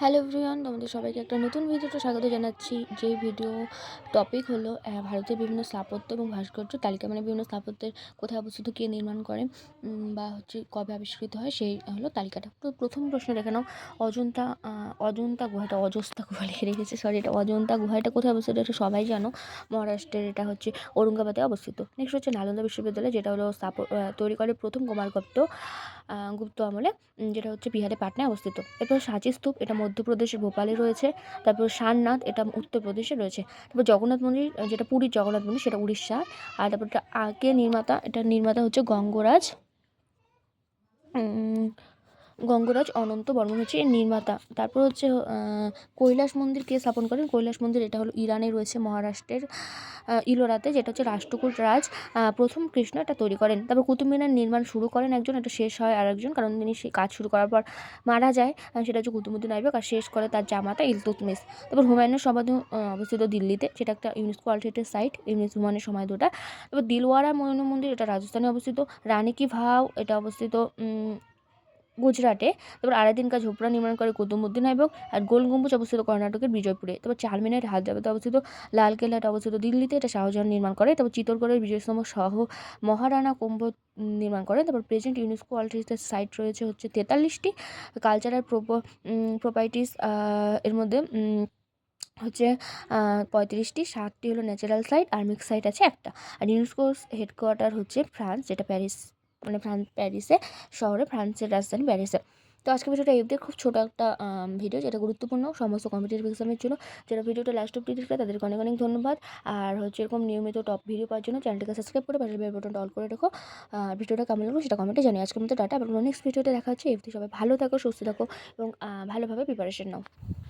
Hello everyone, তোমাদের সবাইকে একটা নতুন ভিডিওতে স্বাগত জানাচ্ছি। যে ভিডিও টপিক হলো ভারতের বিভিন্ন স্থাপত্য এবং ভাস্কর্য তালিকা মানে বিভিন্ন স্থাপত্যের কোথায় অবস্থিত, কে নির্মাণ করে বা হচ্ছে কবে আবিষ্কৃত হয়, সেই হলো তালিকাটা। তো প্রথম প্রশ্ন দেখে নাও, অজন্তা অজন্তা গুহাটা, অজস্তা গুহা লিখে রেখেছে সরি এটা অজন্তা গুহাটা কোথায় অবস্থিত, এটা সবাই জানো। মহারাষ্ট্রের এটা হচ্ছে ঔরঙ্গাবাদে অবস্থিত। নেক্সট হচ্ছে নালন্দা বিশ্ববিদ্যালয়, যেটা হলো স্থাপ তৈরি করে প্রথম কুমারগুপ্ত গুপ্ত আমলে যেটা হচ্ছে বিহারে পাটনায় অবস্থিত। এরপর সাঁচি স্তূপ, এটা মধ্যপ্রদেশের ভোপালে রয়েছে। তারপর সারনাথ, এটা উত্তরপ্রদেশে রয়েছে। তারপর জগন্নাথ মন্দির যেটা পুরীর জগন্নাথ মন্দির, সেটা উড়িষ্যা। আর তারপর এটা আগে নির্মাতা, এটা নির্মাতা হচ্ছে গঙ্গরাজ। গঙ্গরাজ, অনন্ত বর্মন হচ্ছে এর নির্মাতা। তারপর হচ্ছে কৈলাস মন্দির কে স্থাপন করেন। কৈলাস মন্দির এটা হলো ইরানে রয়েছে মহারাষ্ট্রের ইলোরাতে, যেটা হচ্ছে রাষ্ট্রকূট রাজ প্রথম কৃষ্ণ এটা তৈরি করেন। তারপর কুতুব মিনার নির্মাণ শুরু করেন একজন, এটা শেষ হয় আরেকজন, কারণ তিনি সেই কাজ শুরু করার পর মারা যায় সেটা হচ্ছে কুতুবুদ্দিন আইবক, আর শেষ করে তার জামাতা ইলতুতমিশ। তারপর হুমায়ুনের সমাধি অবস্থিত দিল্লিতে সেটা একটা ইউনেস্কো ওয়ার্ল্ড সাইট ইউনেস হুমায়ুনের সমাধিটা তারপর দিলওয়ারা ময়ূর মন্দির, এটা রাজস্থানে অবস্থিত। রানী কি ভাও, এটা অবস্থিত গুজরাটে। তারপর আলাদিন কা ঝোপড়া নির্মাণ করে কুতুবুদ্দিন আইবক আর গোল গম্বুজ অবস্থিত কর্ণাটকের বিজয়পুরে। তারপর চারমিনার হায়দ্রাবাদে অবস্থিত লালকেল্লা এটা অবস্থিত, দিল্লিতে এটা শাহজাহান নির্মাণ করে। তারপর চিত্তরগড়ের বিজয়স্তম্ভ সহ মহারানা কুম্ভ নির্মাণ করে। তারপর প্রেজেন্ট ইউনেস্কো হেরিটেজ সাইট রয়েছে হচ্ছে তেতাল্লিশটি। কালচারাল প্রপার্টিস এর মধ্যে হচ্ছে পঁয়ত্রিশটি। সাতটি হলো ন্যাচারাল সাইট, আর মিক্স সাইট আছে একটা। আর ইউনেস্কোর হেডকোয়ার্টার হচ্ছে ফ্রান্স, যেটা প্যারিস। মানে ফ্রান্স প্যারিসে, শহরে ফ্রান্সের রাজধানী প্যারিসে। তো আজকে ভিডিওটা এদের খুব ছোটো একটা ভিডিও যেটা গুরুত্বপূর্ণ, সমস্ত কম্পিটিটিভ এক্সামের জন্য। যারা ভিডিওটা লাস্ট অব্দি দেখবে তাদেরকে অনেক অনেক ধন্যবাদ। আর হচ্ছে এরকম নিয়মিত টপ ভিডিও পাওয়ার জন্য চ্যানেলটাকে সাবস্ক্রাইব করে পাশের বেল অল করে রেখো। ভিডিওটা কেমন লাগল সেটা কমেন্টে জানিয়ে আজকের মতো ডাটা আবার নেক্সট ভিডিওতে দেখা হচ্ছে। এফতি সবাই ভালো থাকো, সুস্থ থাকো এবং ভালোভাবে প্রিপারেশন নাও।